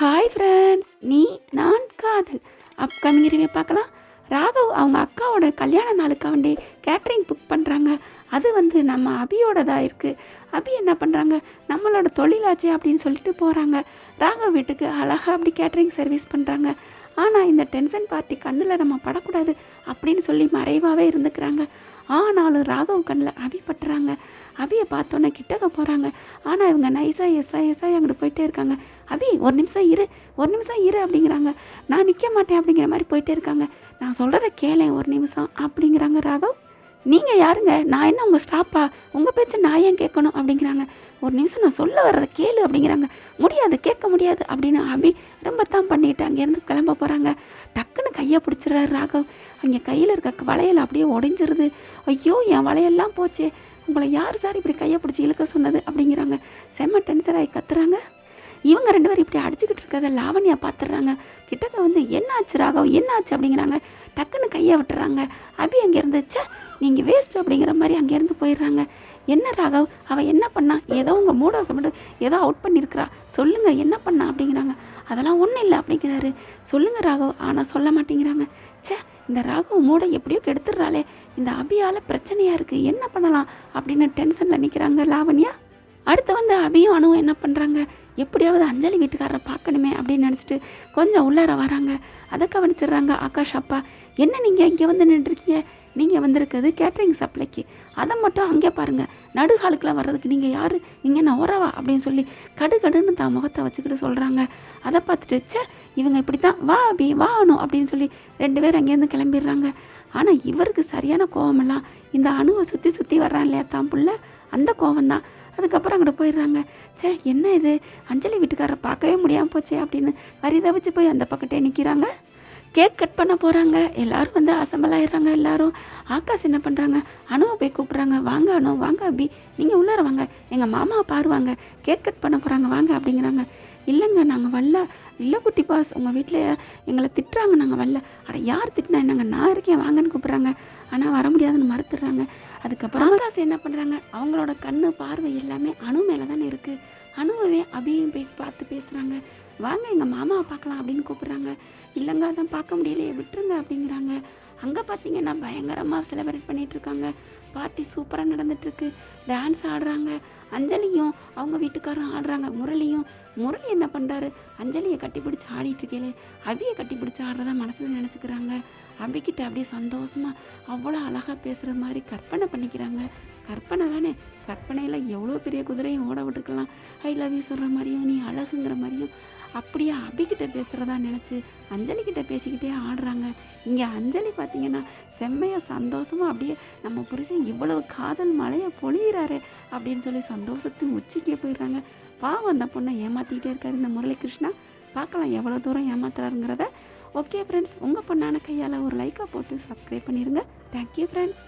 Hi friends நீ நான் காதல். அப்கமிங் ரிவ்யூ பார்க்கலாம். ராகவ் அவங்க அக்காவோட கல்யாண நாளுக்கு வேண்டி கேட்ரிங் புக் பண்ணுறாங்க அது வந்து நம்ம அபியோடதாக இருக்குது அபி என்ன பண்ணுறாங்க நம்மளோட தொழிலாச்சே அப்படின்னு சொல்லிட்டு போகிறாங்க ராகவ் வீட்டுக்கு அழகாக அப்படி கேட்ரிங் சர்வீஸ் பண்ணுறாங்க ஆனால் இந்த டென்ஷன் பார்ட்டி கண்ணில் நம்ம படக்கூடாது அப்படின்னு சொல்லி மறைவாகவே இருந்துக்கிறாங்க. ஆனாலும் ராகவ் கண்ணில் அபி பட்டுறாங்க. அபியை பார்த்தோன்னே கிட்டக்க போகிறாங்க ஆனால் இவங்க நைஸாக எஸ்ஸா எஸ்ஸாக அங்கிட்டு போயிட்டே இருக்காங்க. அபி ஒரு நிமிஷம் இரு ஒரு நிமிஷம் இரு அப்படிங்கிறாங்க. நான் நிற்க மாட்டேன் அப்படிங்கிற மாதிரி போயிட்டே இருக்காங்க. நான் சொல்கிறத கேளேன் ஒரு நிமிஷம் அப்படிங்கிறாங்க ராகவ். நீங்கள் யாருங்க? நான் என்ன உங்கள் ஸ்டாப்பா உங்கள் பேச்சு நான் ஏன் கேட்கணும் அப்படிங்கிறாங்க. ஒரு நிமிஷம் நான் சொல்ல வர்றதை கேளு அப்படிங்கிறாங்க. முடியாது கேட்க முடியாது அப்படின்னு அபி ரொம்ப தான் பண்ணிட்டு அங்கேருந்து கிளம்ப போகிறாங்க டக்குன்னு கையை பிடிச்சிடுறாரு ராகவ். அங்கே கையில் இருக்க வளையல் அப்படியே உடைஞ்சிருது ஐயோ என் வளையல்லாம் போச்சே. உங்களை யார் சார் இப்படி கையை பிடிச்சி இழுக்க சொன்னது அப்படிங்கிறாங்க. செம்ம டென்ஷன் ஆகி கத்துறாங்க. இவங்க ரெண்டு பேரும் இப்படி அடிச்சுக்கிட்டு இருக்கிறத லாவண்யா பார்த்துடுறாங்க கிட்டக்க வந்து என்ன ஆச்சு ராகவ்? என்ன ஆச்சு அப்படிங்கிறாங்க. டக்குன்னு கையை விட்டுறாங்க. அபி அங்கே சே நீங்கள் வேஸ்ட் அப்படிங்கிற மாதிரி அங்கேருந்து போயிடுறாங்க. என்ன ராகவ்? அவள் என்ன பண்ணா? ஏதோ உங்கள் மூட மட்டும் ஏதோ அவுட் பண்ணியிருக்கிறா சொல்லுங்கள் என்ன பண்ணா? அப்படிங்கிறாங்க. அதெல்லாம் ஒன்றும் இல்லை அப்படிங்கிறாரு. சொல்லுங்கள் ராகவ். ஆனால் சொல்ல மாட்டேங்கிறாங்க. ச்சே இந்த ராகவ் மூட எப்படியோ கெடுத்துடுறாளே. இந்த அபியால் பிரச்சனையாக இருக்குது என்ன பண்ணலாம்? அப்படின்னு டென்ஷனில் நிற்கிறாங்க லாவண்யா. அடுத்து வந்து அபியும் அணுவும் என்ன பண்ணுறாங்க எப்படியாவது அஞ்சலி வீட்டுக்காரரை பார்க்கணுமே அப்படின்னு நினச்சிட்டு கொஞ்சம் உள்ளார வராங்க. அதை கவனிச்சிடுறாங்க ஆகாஷ் அப்பா. என்ன நீங்கள் இங்கே வந்து நின்றுருக்கீங்க? நீங்கள் வந்திருக்கிறது கேட்ரிங் சப்ளைக்கு. அதை மட்டும் அங்கே பாருங்கள் நடுகாலுக்குலாம் வர்றதுக்கு நீங்கள் யார்? நீங்கள் என்ன உறவா அப்படின்னு சொல்லி கடுகடுன்னு தான் முகத்தை வச்சுக்கிட்டு சொல்கிறாங்க அதை பார்த்துட்டு ச்சே இவங்க இப்படி தான் வா அபி வா அப்படின்னு சொல்லி ரெண்டு பேரும் அங்கேருந்து கிளம்பிடுறாங்க. ஆனால் இவருக்கு சரியான கோவமெல்லாம் இந்த அணுவை சுற்றி சுற்றி வர்றான் இல்லையா தான் புள்ள அந்த கோவம்தான். அதுக்கப்புறம் அங்கிட்டு போயிடுறாங்க. ச்சே என்ன இது? அஞ்சலி வீட்டுக்காரரை பார்க்கவே முடியாமல் போச்சே அப்படின்னு வரிதவிச்சு போய் அந்த பக்கத்தே நிற்கிறாங்க கேக் கட் பண்ண போகிறாங்க எல்லாரும் வந்து அசம்பிள் ஆயிடுறாங்க எல்லாரும். ஆகாஷ் என்ன பண்ணுறாங்க அணுவை போய் கூப்பிட்றாங்க. வாங்க அணு வாங்க அபி. நீங்கள் உள்ளார வாங்க. எங்கள் மாமாவை பாருவாங்க. கேக் கட் பண்ண போகிறாங்க வாங்க அப்படிங்கிறாங்க. இல்லைங்க நாங்கள் வரல. இல்லை குட்டி பாஸ். உங்கள் வீட்டில் எங்களை திட்டுறாங்க. நாங்கள் வரல. அட யார் திட்டினா என்னங்க? நான் இருக்கேன். வாங்கன்னு கூப்பிட்றாங்க. ஆனால் வர முடியாதுன்னு மறுத்துடுறாங்க. அதுக்கப்புறம் ஆகாஷ் என்ன பண்ணுறாங்க அவங்களோட கண்ணு பார்வை எல்லாமே அணு மேலே தானே இருக்குது அணுவே அபியும் போய் பார்த்து பேசுகிறாங்க வாங்க எங்கள் மாமாவை பார்க்கலாம் அப்படின்னு கூப்பிட்றாங்க. இல்லைங்க அதான் பார்க்க முடியலையே விட்டுருங்க அப்படிங்கிறாங்க. அங்கே பார்த்தீங்கன்னா பயங்கரமாக செலிப்ரேட் பண்ணிகிட்ருக்காங்க இருக்காங்க. பார்ட்டி சூப்பராக நடந்துட்டுருக்கு. டான்ஸ் ஆடுறாங்க. அஞ்சலியும் அவங்க வீட்டுக்காரரும் ஆடுறாங்க. முரளியும் முரளி என்ன பண்ணுறாரு அஞ்சலியை கட்டிப்பிடிச்சி ஆடிட்டு அவியை அபியை கட்டிப்பிடிச்சு ஆடுறதா மனசில் நினச்சிக்கிறாங்க. அபிக்கிட்ட அப்படியே சந்தோஷமாக அவ்வளோ அழகாக பேசுகிற மாதிரி கற்பனை பண்ணிக்கிறாங்க. கற்பனை தானே? கற்பனையில் எவ்வளோ பெரிய குதிரையும் ஓட விட்டுருக்கலாம். ஐ லவ் யூ சொல்கிற மாதிரியும் நீ அழகுங்கிற மாதிரியும் அப்படியே அபிக்கிட்ட பேசுகிறதா நினச்சி அஞ்சலிக்கிட்ட பேசிக்கிட்டே ஆடுறாங்க. இங்கே அஞ்சலி பார்த்தீங்கன்னா செம்மையாக சந்தோஷமாக அப்படியே நம்ம புருஷன் இவ்வளவு காதல் மழையை பொழியிறாரு அப்படின்னு சொல்லி சந்தோஷத்தின் உச்சிக்கே போயிடுறாங்க. பாவம் அந்த பொண்ணை ஏமாற்றிக்கிட்டே இருக்காரு இந்த முரளிகிருஷ்ணா. பார்க்கலாம் எவ்வளோ தூரம் ஏமாத்துறாருங்கிறத. ஓகே ஃப்ரெண்ட்ஸ் உங்கள் பொண்ணான கையால் ஒரு லைக்காக போட்டு சப்ஸ்கிரைப் பண்ணிடுங்க தேங்க்யூ ஃப்ரெண்ட்ஸ்